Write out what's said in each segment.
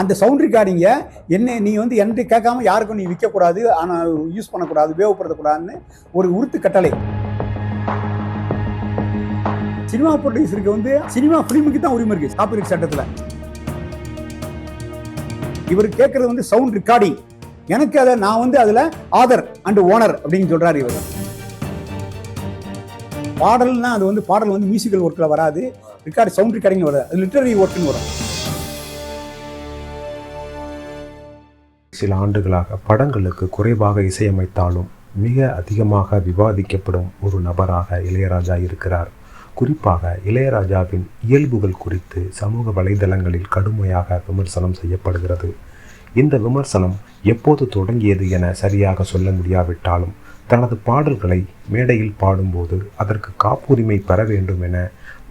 அந்த சவுண்ட் ரெக்கார்டிங்கை என்ன நீ வந்து என்கிட்ட கேட்காம யாருக்கும் நீ விற்கக்கூடாது ஆனால் யூஸ் பண்ணக்கூடாது உபயோகப்படுத்தக்கூடாதுன்னு ஒரு உருத்து கட்டளை. சினிமா ப்ரொடியூசருக்கு வந்து சினிமா ஃபிலிமுக்கு தான் உரிமை இருக்கு காப்பிரைட் சட்டத்தில். இவர் கேட்கறது வந்து சவுண்ட் ரெக்கார்டிங் எனக்கு அதை நான் வந்து அதில் ஆதர் அண்ட் ஓனர் அப்படின்னு சொல்றாரு இவர். பாடல்னா அது வந்து பாடல் வந்து மியூசிக்கல் ஒர்க்கில் வராது. ரெக்கார்டு சவுண்ட் ரெக்கார்டிங் வராது. அது லிட்டரரி ஒர்க்குன்னு வரும். சில ஆண்டுகளாக படங்களுக்கு குறைவாக இசையமைத்தாலும் மிக அதிகமாக விவாதிக்கப்படும் ஒரு நபராக இளையராஜா இருக்கிறார். குறிப்பாக இளையராஜாவின் இயல்புகள் குறித்து சமூக வலைதளங்களில் கடுமையாக விமர்சனம் செய்யப்படுகிறது. இந்த விமர்சனம் எப்போது தொடங்கியது என சரியாக சொல்ல முடியாவிட்டாலும் தனது பாடல்களை மேடையில் பாடும்போது அதற்கு காப்புரிமை பெற வேண்டும் என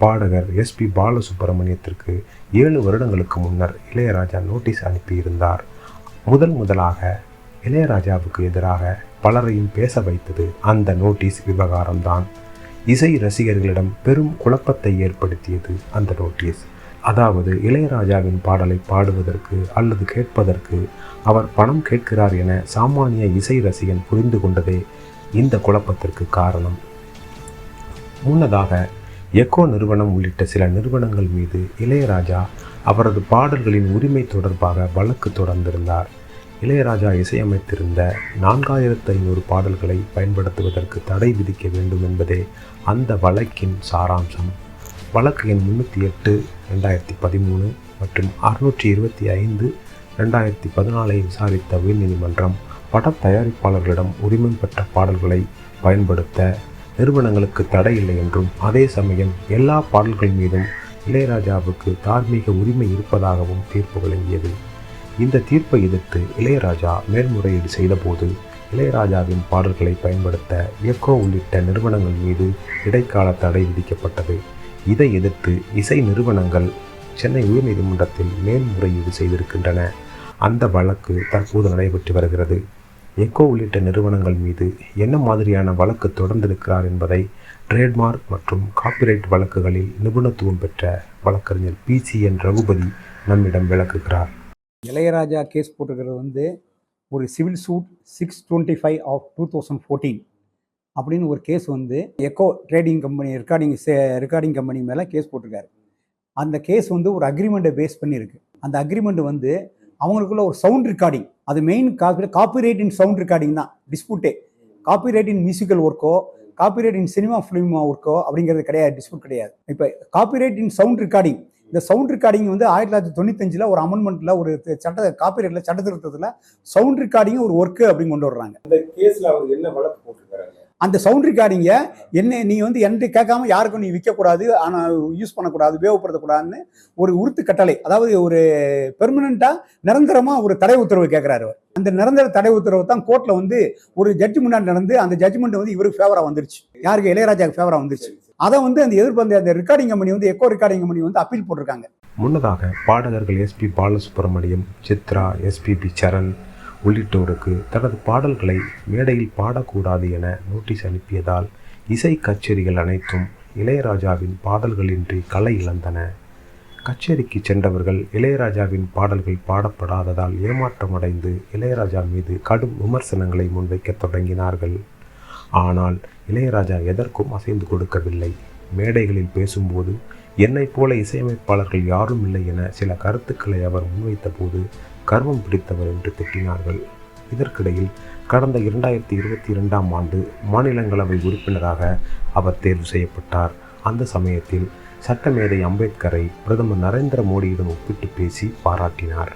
பாடகர் எஸ்பி பாலசுப்ரமணியத்திற்கு ஏழு வருடங்களுக்கு முன்னர் இளையராஜா நோட்டீஸ் அனுப்பியிருந்தார். முதல் முதலாக இளையராஜாவுக்கு எதிராக பலரையும் பேச வைத்தது அந்த நோட்டீஸ் விவகாரம்தான். இசை ரசிகர்களிடம் பெரும் குழப்பத்தை ஏற்படுத்தியது அந்த நோட்டீஸ் அதாவது இளையராஜாவின் பாடலை பாடுவதற்கு அல்லது கேட்பதற்கு அவர் பணம் கேட்கிறார் என சாமானிய இசை ரசிகன் புரிந்து கொண்டதே இந்த குழப்பத்திற்கு காரணம். முன்னதாக எக்கோ நிறுவனம் உள்ளிட்ட சில நிறுவனங்கள் மீது இளையராஜா அவரது பாடல்களின் உரிமை தொடர்பாக வழக்கு தொடர்ந்திருந்தார். இளையராஜா இசையமைத்திருந்த நான்காயிரத்து ஐநூறு பாடல்களை பயன்படுத்துவதற்கு தடை விதிக்க வேண்டும் என்பதே அந்த வழக்கின் சாராம்சம். வழக்கு எண் முன்னூற்றி எட்டு ரெண்டாயிரத்தி பதிமூணு மற்றும் அறுநூற்றி இருபத்தி ஐந்து ரெண்டாயிரத்தி பதினாலை விசாரித்த உயர்நீதிமன்றம் பட தயாரிப்பாளர்களிடம் உரிமம் பெற்ற பாடல்களை பயன்படுத்த நிறுவனங்களுக்கு தடை இல்லை என்றும் அதே சமயம் எல்லா பாடல்கள் மீதும் இளையராஜாவுக்கு தார்மீக உரிமை இருப்பதாகவும் தீர்ப்பு வழங்கியது. இந்த தீர்ப்பை எதிர்த்து இளையராஜா மேல்முறையீடு செய்தபோது இளையராஜாவின் பாடல்களை பயன்படுத்த எக்கோ உள்ளிட்ட நிறுவனங்கள் மீது இடைக்கால தடை விதிக்கப்பட்டது. இதை எதிர்த்து இசை நிறுவனங்கள் சென்னை உயர்நீதிமன்றத்தில் மேல்முறையீடு செய்திருக்கின்றன. அந்த வழக்கு தற்போது நடைபெற்று வருகிறது. எக்கோ உள்ளிட்ட நிறுவனங்கள் மீது என்ன மாதிரியான வழக்கு தொடர்ந்திருக்கிறார் என்பதை ட்ரேட்மார்க் மற்றும் காப்பிரைட் வழக்குகளில் நிபுணத்துவம் பெற்ற வழக்கறிஞர் பி சி என் ரகுபதி நம்மிடம் விளக்குகிறார். இளையராஜா கேஸ் போட்டிருக்கிறது வந்து ஒரு civil suit six twenty five of two thousand fourteen அப்படின்னு ஒரு கேஸ் வந்து echo trading company recording recording company மேலே கேஸ் போட்டிருக்காரு. அந்த கேஸ் வந்து ஒரு அக்ரிமெண்ட்டை பேஸ் பண்ணியிருக்கு. அந்த அக்ரிமெண்ட் வந்து அவங்களுக்குள்ள ஒரு சவுண்ட் ரெக்கார்டிங். அது main copy copyright in sound recording தான். டிஸ்பியூட்டே. காப்பிரைட் இன் மியூசிக்கல் ஒர்க்கோ காப்பிரைட் இன் சினிமா ஃபிலிமா ஒர்க்கோ அப்படிங்கிறது கிடையாது டிஸ்பியூட் கிடையாது. இப்போ காப்பிரைட் இன் சவுண்ட் ரெக்கார்டிங் இந்த சவுண்ட் ரெக்கார்டிங் வந்து ஆயிரத்தி தொள்ளாயிரத்தி தொண்ணூத்தஞ்சில் ஒரு அமெண்ட்மெண்ட்டில் ஒரு சட்ட காப்பிரைட்டில் சட்ட திருத்தத்தில் சவுண்ட் ரெக்கார்டிங் ஒரு ஒர்க்கு அப்படின்னு கொண்டு வர்றாங்க. இந்த கேஸில் அவர் என்ன வழக்கு போட்டிருக்காரு? அந்த சவுண்ட் ரெக்கார்டிங்கை என்ன நீ வந்து என்கிட்ட கேட்காம யாருக்கும் நீ விற்கக்கூடாது ஆனால் யூஸ் பண்ணக்கூடாது உபயோகப்படுத்தக்கூடாதுன்னு ஒரு உருத்து கட்டளை அதாவது ஒரு பெர்மனண்ட்டாக நிரந்தரமாக ஒரு தடை உத்தரவு கேட்குறாரு அவர். அந்த நிரந்தர தடை உத்தரவு தான் கோர்ட்டில் வந்து ஒரு ஜட்ஜ் முன்னாடி நடந்து அந்த ஜட்ஜ்மெண்ட் வந்து இவருக்கு ஃபேவராக வந்துருச்சு. யாருக்கு? இளையராஜாவுக்கு ஃபேவராக வந்துருச்சு. அதை வந்து அந்த எதிர்ப்பு அந்த அந்த ரெக்கார்டிங் கம்பெனி வந்து எக்கோ ரெக்கார்டிங் கம்பெனி வந்து அப்பீல் போட்டிருக்காங்க. முன்னதாக பாடகர்கள் எஸ்பி பாலசுப்ரமணியம் சித்ரா எஸ்பிபி சரண் உள்ளிட்டோருக்கு தனது பாடல்களை மேடையில் பாடக்கூடாது என நோட்டீஸ் அனுப்பியதால் இசை கச்சேரிகள் அனைத்தும் இளையராஜாவின் பாடல்களின்றி கலை இழந்தன. கச்சேரிக்கு சென்றவர்கள் இளையராஜாவின் பாடல்கள் பாடப்படாததால் ஏமாற்றமடைந்து இளையராஜா மீது கடும் விமர்சனங்களை முன்வைக்கத் தொடங்கினார்கள். ஆனால் இளையராஜா எதற்கும் அசைந்து கொடுக்கவில்லை. மேடைகளில் பேசும்போது என்னைப் போல இசையமைப்பாளர்கள் யாரும் இல்லை என சில கருத்துக்களை அவர் முன்வைத்தபோது கர்வம் பிடித்தவர் என்று திட்டினார்கள். இதற்கிடையில் கடந்த இரண்டாயிரத்தி இருபத்தி இரண்டாம் ஆண்டு மாநிலங்களவை உறுப்பினராக அவர் தேர்வு செய்யப்பட்டார். அந்த சமயத்தில் சட்டமேதை அம்பேத்கரை பிரதமர் நரேந்திர மோடியிடம் ஒப்பிட்டு பேசி பாராட்டினார்.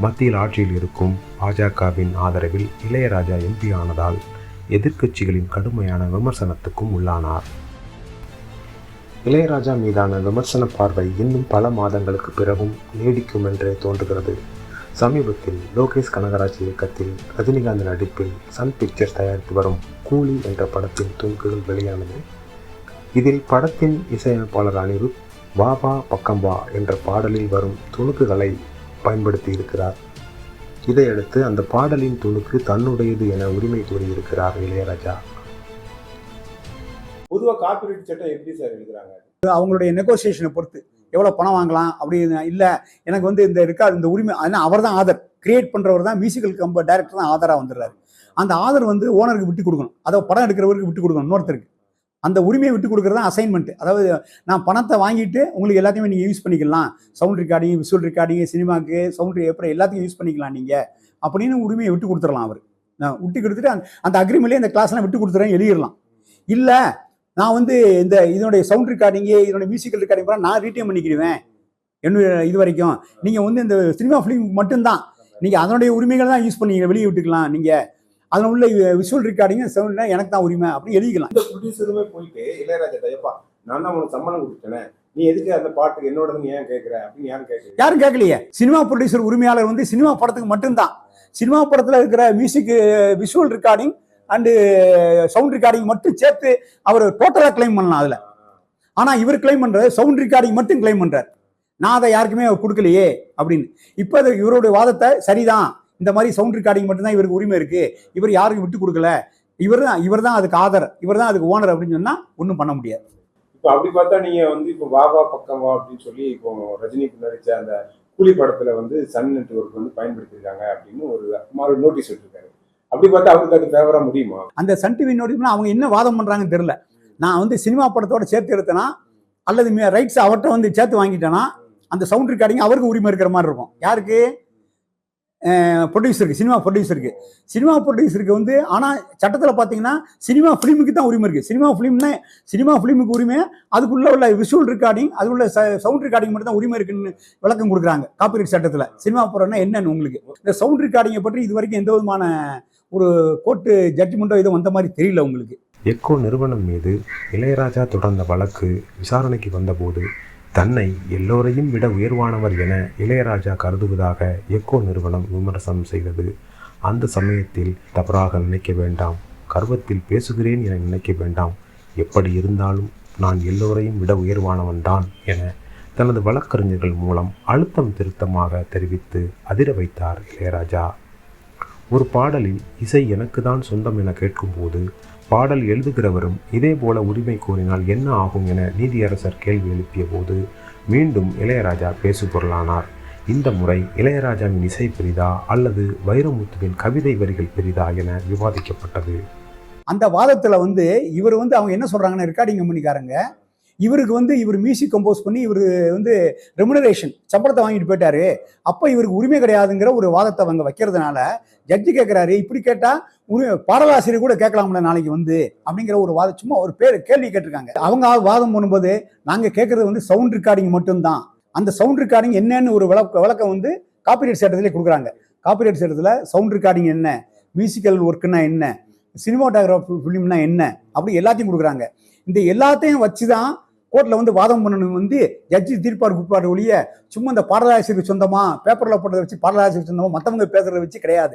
மத்தியில் ஆட்சியில் இருக்கும் பாஜகவின் ஆதரவில் இளையராஜா எம்பி ஆனதால் எதிர்க்கட்சிகளின் கடுமையான விமர்சனத்துக்கும் உள்ளானார். இளையராஜா மீதான விமர்சன பார்வை இன்னும் பல மாதங்களுக்கு பிறகும் நீடிக்கும் என்றே தோன்றுகிறது. சமீபத்தில் லோகேஷ் கனகராஜ் இயக்கத்தில் ரஜினிகாந்த் நடிப்பில் சன் பிக்சர்ஸ் தயாரித்து வரும் கூலி என்ற படத்தின் துணுக்குகள் வெளியானது. இதில் படத்தின் இசையமைப்பாளர் அனிருத் வா வா பக்கம் வா என்ற பாடலில் வரும் துணுக்குகளை பயன்படுத்தி இருக்கிறார். இதையடுத்து அந்த பாடலின் துணுக்கு தன்னுடையது என உரிமை கோரியிருக்கிறார் இளையராஜா. பொதுவா காப்பிரைட் சட்டம் எப்படி சார் எழுதுறாங்க? அவங்களுடைய நெகோசியேஷனை பொறுத்து. எவ்வளோ பணம் வாங்கலாம் அப்படின்னு இல்லை எனக்கு வந்து இந்த ரெக்கார்டு இந்த உரிமை ஆனால் அவர் தான் ஆதர். கிரியேட் பண்ணுறவர் தான் மியூசிக்கல் கம்ப டேரக்டர் தான் ஆதராக வந்துடுறாரு. அந்த ஆதர் வந்து ஓனருக்கு விட்டு கொடுக்கணும். அதை படம் எடுக்கிறவருக்கு விட்டு கொடுக்கணும் இன்னொருத்தருக்கு. அந்த உரிமையை விட்டு கொடுக்குறது தான் அசைன்மெண்ட் அதாவது நான் பணத்தை வாங்கிட்டு உங்களுக்கு எல்லாத்தையுமே நீங்கள் யூஸ் பண்ணிக்கலாம். சவுண்ட் ரெக்கார்டிங் விசுவல் ரெக்கார்டிங் சினிமாக்கு சவுண்ட் அப்புறம் எல்லாத்தையும் யூஸ் பண்ணிக்கலாம் நீங்கள் அப்படின்னு உரிமையை விட்டு கொடுத்துடலாம் அவர். நான் விட்டு கொடுத்துட்டு அந்த அந்த அக்ரிமெண்ட்லேயே அந்த கிளாஸ்லாம் விட்டு கொடுத்துறேன் எழுதிடலாம். இல்லை நான் வந்து இந்த இதனுடைய சவுண்ட் ரெக்கார்டிங்கு இதனுடைய மியூசிக்கல் ரெக்கார்டிங் நான் ரீட்டைன் பண்ணிக்கிடுவேன். என்னுடைய இது வரைக்கும். நீங்கள் வந்து இந்த சினிமா ஃபிலிம் மட்டும்தான். நீங்கள் அதனுடைய உரிமைகள் தான் யூஸ் பண்ணி வெளியே விட்டுக்கலாம். நீங்கள் அதில் உள்ள விஷுவல் ரெக்கார்டிங் சவுண்ட் எனக்கு தான் உரிமை அப்படின்னு எழுதிக்கலாம். இந்த ப்ரொடியூசருமே போயிட்டு இளையராஜா ஐயப்பா நான் தான் உனக்கு சம்பளம் கொடுத்தேனே. நீ எதுக்கு அந்த பாட்டுக்கு என்னோடதுன்னு ஏன் கேட்குற அப்படின்னு யாரும் கேட்குறீங்க யாரும் கேட்கலையே. சினிமா ப்ரொடியூசர் உரிமையாளர் வந்து சினிமா படத்துக்கு மட்டும்தான். சினிமா படத்தில் இருக்கிற music visual recording and sound recording மட்டும் சேர்த்து அவர் டோட்டலாக கிளைம் பண்ணலாம் அதில். ஆனால் இவர் கிளைம் பண்ணுறது சவுண்ட் ரெக்கார்டிங் மட்டும் கிளைம் பண்ணுறார் நான் அதை யாருக்குமே கொடுக்கலையே அப்படின்னு. இப்போ இவருடைய வாதத்தை சரிதான். இந்த மாதிரி சவுண்ட் ரெக்கார்டிங் மட்டும்தான் இவருக்கு உரிமை இருக்குது இவர் யாருக்கும் விட்டு கொடுக்கல. இவர் தான் இவர் தான் அதுக்கு ஆதர். இவர் தான் அதுக்கு ஓனர் அப்படின்னு சொன்னால் ஒன்றும் பண்ண முடியாது. இப்போ அப்படி பார்த்தா நீங்கள் வந்து இப்போ வா வா பக்கம் வா அப்படின்னு சொல்லி இப்போ ரஜினி நடித்த அந்த கூலி படத்தில் வந்து சன் நெட்ஒர்க் வந்து பயன்படுத்தியிருக்காங்க அப்படின்னு ஒரு மாதிரி நோட்டீஸ் விட்டுருக்காரு. அப்படி பார்த்தா அவருக்கு அது ஃபேவரா முடியுமா? அந்த சன் டிவி நோட்டிஃபிகேஷன் அவங்க என்ன வாதம் பண்றாங்கன்னு தெரியல. நான் வந்து சினிமா படத்தோட சேர்த்து எடுத்தேனா அல்லது ரைட்ஸ் அவர்கிட்ட வந்து சேர்த்து வாங்கிட்டேனா அந்த சவுண்ட் ரெக்கார்டிங் அவருக்கு உரிமை இருக்கிற மாதிரி இருக்கும். யாருக்கு? ப்ரொடியூசருக்கு சினிமா ப்ரொடியூசருக்கு சினிமா ப்ரொடியூசருக்கு வந்து ஆனால் சட்டத்தில் பார்த்தீங்கன்னா சினிமா ஃபிலிமுக்கு தான் உரிமை இருக்குது சினிமா ஃபிலிம்னா சினிமா ஃபிலிமுக்கு உரிமை அதுக்குள்ளே உள்ள விஷுவல் ரெக்கார்டிங் அது உள்ள சவுண்ட் ரெக்கார்டிங் மட்டும் தான் உரிமை இருக்குன்னு விளக்கம் கொடுக்குறாங்க. காப்பிரைட் சட்டத்தில். சினிமா போகிறோன்னா என்னன்னு உங்களுக்கு? இந்த சவுண்ட் ரெக்கார்டிங்கை பற்றி இது வரைக்கும் எந்த விதமான ஒரு கோர்ட்டு ஜட்ஜ்மெண்ட்டோ எதுவும் வந்த மாதிரி தெரியல உங்களுக்கு. எக்கோ நிறுவனம் மீது இளையராஜா தொடர்ந்த வழக்கு விசாரணைக்கு வந்தபோது தன்னை எல்லோரையும் விட உயர்வானவர் என இளையராஜா கருதுவதாக எக்கோ நிறுவனம் விமர்சனம் செய்தது. அந்த சமயத்தில் தவறாக நினைக்க வேண்டாம் கர்வத்தில் பேசுகிறேன் என நினைக்க வேண்டாம். எப்படி இருந்தாலும் நான் எல்லோரையும் விட உயர்வானவன் தான் என தனது வழக்கறிஞர்கள் மூலம் அழுத்தம் திருத்தமாக தெரிவித்து அதிர வைத்தார் இளையராஜா. ஒரு பாடலில் இசை எனக்கு தான் சொந்தம் என கேட்கும்போது பாடல் எழுதுகிறவரும் இதே போல உரிமை கோரினால் என்ன ஆகும் என நீதியரசர் கேள்வி எழுப்பிய போது மீண்டும் இளையராஜா பேசுபொருளானார். இந்த முறை இளையராஜாவின் இசை பெரிதா அல்லது வைரமுத்துவின் கவிதை வரிகள் பெரிதா என விவாதிக்கப்பட்டது. அந்த வாதத்தில் வந்து இவர் வந்து அவங்க என்ன சொல்கிறாங்கன்னா ரெக்கார்டிங் கம்பெனிக்காரங்க? இவருக்கு வந்து இவர் மியூசிக் கம்போஸ் பண்ணி இவர் வந்து ரெமுனரேஷன் சம்பளத்தை வாங்கிட்டு போயிட்டாரு. அப்போ இவருக்கு உரிமை கிடையாதுங்கிற ஒரு வாதத்தை அவங்க வைக்கிறதுனால ஜட்ஜி கேட்குறாரு இப்படி கேட்டால் உரி பாடலாசிரியர் கூட கேட்கலாம்ல நாளைக்கு வந்து அப்படிங்கிற ஒரு வாதம் சும்மா ஒரு பேர் கேள்வி கேட்டிருக்காங்க. அவங்க வாதம் பண்ணும்போது நாங்கள் கேட்குறது வந்து சவுண்ட் ரெக்கார்டிங் மட்டும்தான். அந்த சவுண்ட் ரெக்கார்டிங் என்னன்னு ஒரு விளக்க விளக்கம் வந்து காப்பிரைட் சட்டத்திலே கொடுக்குறாங்க. காப்பிரைட் சட்டத்தில் சவுண்ட் ரெக்கார்டிங் என்ன மியூசிக்கல் ஒர்க்குன்னா என்ன சினிமாட்டோகிராஃபி ஃபிலிம்னா என்ன அப்படி எல்லாத்தையும் கொடுக்குறாங்க. இந்த எல்லாத்தையும் வச்சு தான் கோர்ட்டில் வந்து வாதம் பண்ணணும் வந்து ஜட்ஜி தீர்ப்பாடு குப்பாடு ஒழிய சும்மா இந்த பாடலாசிரியருக்கு சொந்தமா பேப்பரில் போட்டதை வச்சு பாடலாசிரியர் சொந்தமா மற்றவங்க பேசுறத வச்சு கிடையாது.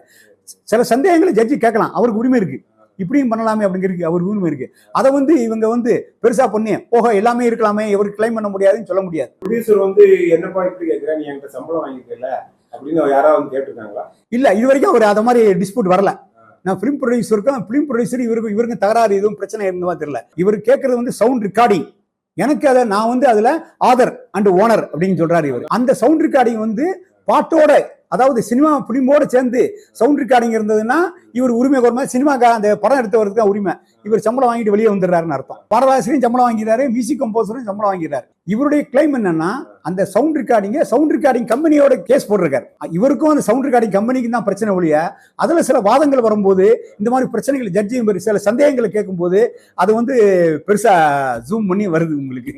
சில சந்தேகங்களை ஜட்ஜி கேட்கலாம். அவருக்கு உரிமை இருக்கு. இப்படியும் பண்ணலாமே அப்படிங்கிறது அவருக்கு உரிமை இருக்கு. அதை வந்து இவங்க வந்து பெருசா பண்ணி ஓஹோ எல்லாமே இருக்கலாமே இவருக்கு கிளைம் பண்ண முடியாதுன்னு சொல்ல முடியாது. ப்ரொடியூசர் வந்து என்னப்பா இப்படி கேட்குற நீ என்கிட்ட சம்பளம் வாங்கிக்கல அப்படின்னு யாராவது கேட்டிருக்காங்களா? இல்ல இது வரைக்கும் அவர் அதை மாதிரி டிஸ்பியூட் வரல. நான் ஃபிலிம் ப்ரொடியூசருக்கும் ஃபிலிம் ப்ரொடியூசர் இவருக்கு இவருக்கு தகராறு எதுவும் பிரச்சனை இருந்தவா தெரியல. இவர் கேட்கறது வந்து சவுண்ட் ரெக்கார்டிங் எனக்கு அதை நான் வந்து அதுல ஆதர் அண்ட் ஓனர் அப்படின்னு சொல்றாரு இவர். அந்த சவுண்ட் ரெக்கார்டிங் வந்து பாட்டோட அதாவது சினிமா பிலிமோட சேர்ந்து சவுண்ட் ரெக்கார்டிங் இருந்ததுன்னா இவர் உரிமை கோரமா சினிமாக்கா அந்த படம் எடுத்தவருக்கு தான் உரிமை. இவர் சம்பளம் வாங்கிட்டு வெளியே வந்துடுறாருன்னு அர்த்தம். பாடலாசிரியும் சம்பளம் வாங்கிறாரு மியூசிக் கம்போசரும் சம்பளம் வாங்கிறாரு இவருடைய கிளைம் என்னன்னா அந்த சவுண்ட் ரெக்கார்டிங்க சவுண்ட் ரெக்கார்டிங் கம்பெனியோட கேஸ் போட்டிருக்காரு. இவருக்கும் அந்த சவுண்ட் ரெக்கார்டிங் கம்பெனிக்கு தான் பிரச்சனை ஒழிய அதுல சில வாதங்கள் வரும்போது இந்த மாதிரி பிரச்சனைகள் ஜட்ஜி சில சந்தேகங்களை கேட்கும்போது அது வந்து பெருசா ஜூம் பண்ணி வருது உங்களுக்கு.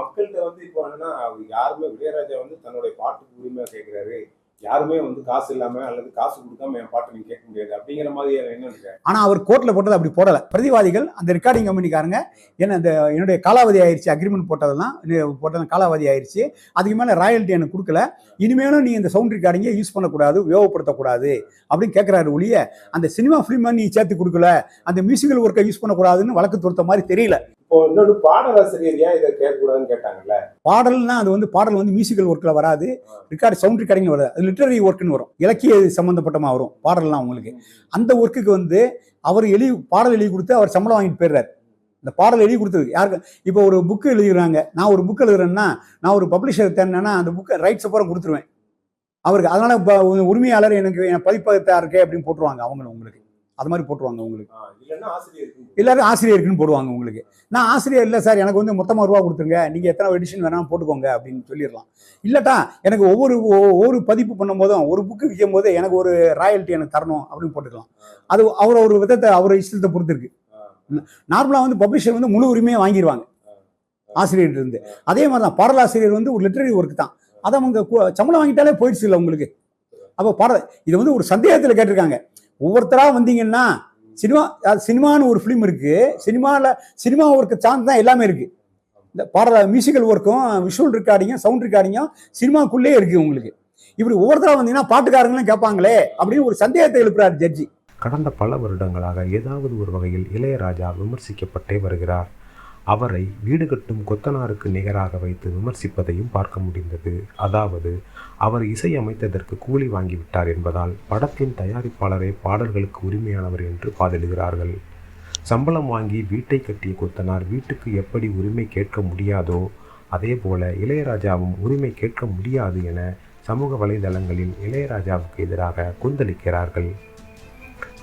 மக்கள்கிட்ட வந்து இப்போ என்னன்னா யாருமே இளையராஜா வந்து தன்னுடைய பாட்டுக்கு உரிமையா கேட்கிறாரு. யாருமே வந்து காசு இல்லாம அல்லது காசு கொடுக்காம என் பாட்டு நீங்க கேட்க முடியாது அப்படிங்கிற மாதிரி என்ன ஆனா அவர் கோர்ட்ல போட்டது அப்படி போடல. பிரதிவாதிகள் அந்த ரெக்கார்டிங் கம்பெனிக்காரங்க ஏன்னா அந்த என்னுடைய காலாவதி ஆயிருச்சு அக்ரிமெண்ட் போட்டதெல்லாம் போட்டது காலாவதி ஆயிடுச்சு அதுக்கு மேல ராயல்ட்டி எனக்கு கொடுக்கல. இனிமேலும் நீ இந்த சவுண்ட் ரெக்கார்டிங்கை யூஸ் பண்ணக்கூடாது உபயோகப்படுத்தக்கூடாது அப்படின்னு கேட்கிறாரு ஒழிய அந்த சினிமா ஃபிலிம் நீ சேர்த்து கொடுக்கல. அந்த மியூசிக்கல் ஒர்க்கை யூஸ் பண்ணக்கூடாதுன்னு வழக்கு தொடுத்த மாதிரி தெரியல. இப்போ இன்னொரு பாடலாசிரியர் ஏன் இதை கேட்கக்கூடாதுன்னு கேட்டாங்கல்ல? பாடல்னா அது வந்து பாடல் வந்து மியூசிக்கல் ஒர்க்கில் வராது. ரெக்கார்டு சவுண்ட் ரெக்கார்டிங் வராது. அது லிட்டரரி ஒர்க்குன்னு வரும். இலக்கிய சம்மந்தப்பட்டமா வரும் பாடல்லாம் உங்களுக்கு அந்த ஒர்க்குக்கு வந்து அவர் எழுதி பாடல் எழுதி கொடுத்து அவர் சம்பளம் வாங்கிட்டு போயிடுறாரு. இந்த பாடல் எழுதி கொடுத்தது யாருக்கு? இப்போ ஒரு புக்கு எழுதுறாங்க நான் ஒரு புக் எழுதுறேன்னா நான் ஒரு பப்ளிஷர் தேடினேன்னா அந்த புக்கை ரைட்ஸ் அப்புறம் கொடுத்துருவேன். அவருக்கு. அதனால உரிமையாளர் எனக்கு என் பதிப்பகத்தா இருக்கே அப்படின்னு போட்டுருவாங்க அவங்களும் உங்களுக்கு. அது மாதிரி போட்டுருவாங்க உங்களுக்கு. எல்லாரும் ஆசிரியருக்குன்னு போடுவாங்க உங்களுக்கு. நான் ஆசிரியர் இல்லை சார் எனக்கு வந்து மொத்தமாக ரூபா கொடுத்துருங்க. நீங்கள் எத்தனை எடிஷன் வேணாலும் போட்டுக்கோங்க அப்படின்னு சொல்லிடலாம். இல்லட்டா எனக்கு ஒவ்வொரு ஒவ்வொரு பதிப்பு பண்ணும் போதும் ஒரு புக்கு விற்கும் போது எனக்கு ஒரு ராயல்ட்டி எனக்கு தரணும் அப்படின்னு போட்டுக்கலாம். அது அவர் ஒரு விதத்தை அவர் இஷ்டத்தை பொறுத்து இருக்கு நார்மலாக வந்து பப்ளிஷர் வந்து முழு உரிமையை வாங்கிடுவாங்க ஆசிரியர்கிட்ட இருந்து. அதே மாதிரி தான் பாடலாசிரியர் வந்து ஒரு லிட்டரரி ஒர்க் தான். அதை அவங்க சம்பளம் வாங்கிட்டாலே போயிடுச்சு இல்லை உங்களுக்கு அப்போ பாடல் இது வந்து ஒரு சந்தேகத்தில் கேட்டிருக்காங்க. ஒவ்வொருத்தராக வந்தீங்கன்னா சினிமா சினிமான்னு ஒரு ஃபிலிம் இருக்குது சினிமாவில் சினிமா ஒர்க்கு சார்ந்து தான் எல்லாமே இருக்குது இந்த பாட மியூசிக்கல் ஒர்க்கும் விஷுவல் ரெக்கார்டிங்கும் சவுண்ட் ரெக்கார்டிங்கும் சினிமாக்குள்ளே இருக்குது உங்களுக்கு. இப்படி ஒவ்வொருத்தராக வந்தீங்கன்னா பாட்டுக்காரங்களும் கேட்பாங்களே அப்படின்னு ஒரு சந்தேகத்தை எழுப்புறாரு ஜட்ஜி. கடந்த பல வருடங்களாக ஏதாவது ஒரு வகையில் இளையராஜா விமர்சிக்கப்பட்டே வருகிறார். அவரை வீடு கட்டும் கொத்தனாருக்கு நிகராக வைத்து விமர்சிப்பதையும் பார்க்க முடிந்தது. அதாவது அவர் இசையமைத்ததற்கு கூலி வாங்கிவிட்டார் என்பதால் படத்தின் தயாரிப்பாளரே பாடல்களுக்கு உரிமையானவர் என்று பாதிடுகிறார்கள் சம்பளம் வாங்கி வீட்டை கட்டிய கொத்தனார் வீட்டுக்கு எப்படி உரிமை கேட்க முடியாதோ அதேபோல இளையராஜாவும் உரிமை கேட்க முடியாது என சமூக வலைதளங்களில் இளையராஜாவுக்கு எதிராக கொந்தளிக்கிறார்கள்.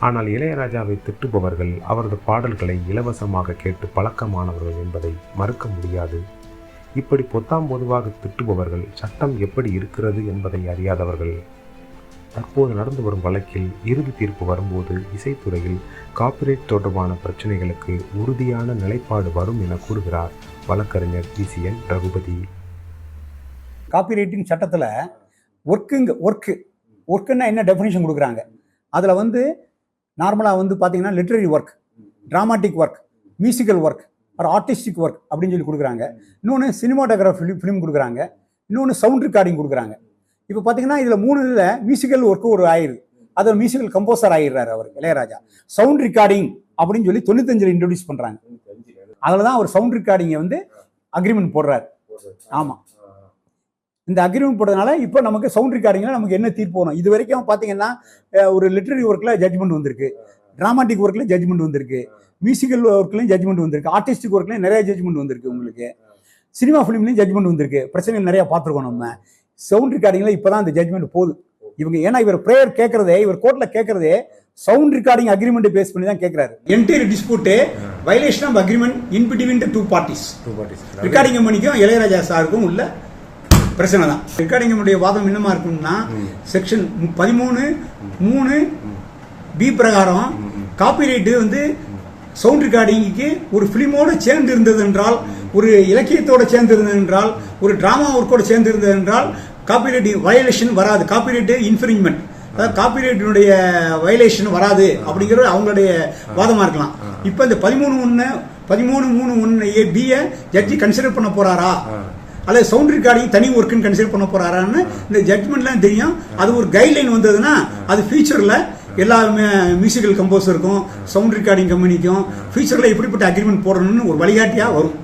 ஆனால் இளையராஜாவை திட்டுபவர்கள் அவரது பாடல்களை இலவசமாக கேட்டு பழக்கமானவர்கள் என்பதை மறுக்க முடியாது. இப்படி பொத்தாம் பொதுவாக திட்டுபவர்கள் சட்டம் எப்படி இருக்கிறது என்பதை அறியாதவர்கள். தற்போது நடந்து வரும் வழக்கில் இறுதி தீர்ப்பு வரும்போது இசைத்துறையில் காப்பிரைட் தொடர்பான பிரச்சனைகளுக்கு உறுதியான நிலைப்பாடு வரும் என கூறுகிறார் வழக்கறிஞர் பிசிஎன் ரகுபதி. காப்பிரைட்டிங் சட்டத்தில் ஒர்க்குங்க ஒர்க்கு ஒர்க்குன்னா என்ன டெஃபினேஷன் கொடுக்குறாங்க? அதில் வந்து நார்மலாக வந்து பார்த்தீங்கன்னா literary work dramatic work musical work ஒரு ஆர்டிஸ்டிக் ஒர்க் அப்படின்னு சொல்லி கொடுக்குறாங்க. இன்னொன்று சினிமாட்டோகிராஃப் ஃபிலிம் ஃபிலிம் கொடுக்குறாங்க. இன்னொன்று சவுண்ட் ரெக்கார்டிங் கொடுக்குறாங்க. இப்போ பார்த்தீங்கன்னா இதில் மூணு இதில் மியூசிக்கல் ஒர்க்கு ஒரு ஆயிடுது அதில் மியூசிக்கல் கம்போசர் ஆயிடுறாரு அவர் இளையராஜா. சவுண்ட் ரெக்கார்டிங் அப்படின்னு சொல்லி தொண்ணூத்தஞ்சில் இன்ட்ரடியூஸ் பண்ணுறாங்க அதில் தான் அவர் சவுண்ட் ரெக்கார்டிங்கை வந்து அக்ரிமெண்ட் போடுறாரு. ஆமா. இந்த அக்ரிமெண்ட் போட்டதுனால இப்போ நமக்கு சவுண்ட் ரெக்கார்டிங்கில் நமக்கு என்ன தீர்ப்பு வரும்? இது வரைக்கும் பார்த்தீங்கன்னா ஒரு லிட்ரரி ஒர்க்கில் ஜட்ஜ்மெண்ட் வந்திருக்கு. ட்ராமாட்டிக் ஒர்க்கில் ஜட்ஜ்மெண்ட் வந்திருக்கு. மியூசிக்கல் ஒர்க்லையும் ஜட்ஜ்மெண்ட் வந்திருக்கு. ஆர்டிஸ்டிக் ஒர்க்லையும் நிறைய ஜட்ஜ்மெண்ட் வந்திருக்கு உங்களுக்கு. சினிமா ஃபிலிம்லையும் ஜட்ஜ்மெண்ட் வந்திருக்கு. பிரச்சனைகள் நிறைய பார்த்துருக்கோம் நம்ம. சவுண்ட் ரெக்கார்டிங்கில் இப்போ தான் அந்த ஜட்ஜ்மெண்ட் போகுது. இவங்க ஏன்னா இவர் ப்ரேயர் கேட்கறதே இவர் கோர்ட்டில் கேட்கறதே சவுண்ட் ரெக்கார்டிங் அக்ரிமெண்ட் பேஸ் பண்ணி தான் கேட்கறாரு entire dispute violation of agreement in between the two parties recording கம்பெனிக்கும் Ilaiyaraaja சாருக்கும் உள்ள பிரச்சனை தான். ரெக்கார்டிங் கம்பெனியுடைய வாதம் என்னமா இருக்கும்னா செக்ஷன் பதிமூணு மூணு பி பிரகாரம் காப்பிரைட்டு வந்து சவுண்ட் ரெக்கார்டிங்க்கு ஒரு ஃபிலிமோடு சேர்ந்து இருந்தது என்றால் ஒரு இலக்கியத்தோட சேர்ந்து இருந்தது என்றால் ஒரு டிராமா ஒர்க்கோட சேர்ந்து இருந்தது என்றால் காப்பிரைட் வயலேஷன் வராது. காப்பிரைட் இன்ஃபிரிஞ்ச்மெண்ட் அதாவது காப்பிரைட்டினுடைய வயலேஷன் வராது அப்படிங்கிறது அவங்களுடைய வாதமா இருக்கலாம். இப்போ இந்த பதிமூணு ஒன்று பதிமூணு மூணு ஒன்று ஏ பியை ஜட்ஜி கன்சிடர் பண்ண போறாரா? அல்லது சவுண்ட் ரெக்கார்டிங் தனி ஒர்க்குன்னு கன்சிடர் பண்ண போறாரான்னு இந்த ஜட்மெண்ட்லாம் தெரியும். அது ஒரு கைட்லைன் வந்ததுன்னா அது ஃபியூச்சரில் எல்லா மியூசிக்கல் கம்போஸருக்கும் சவுண்ட் ரெக்கார்டிங் கம்பெனிக்கும் ஃபியூச்சரில் எப்படிப்பட்ட அக்ரிமெண்ட் போடணும்னு ஒரு வழிகாட்டியாக வரும்.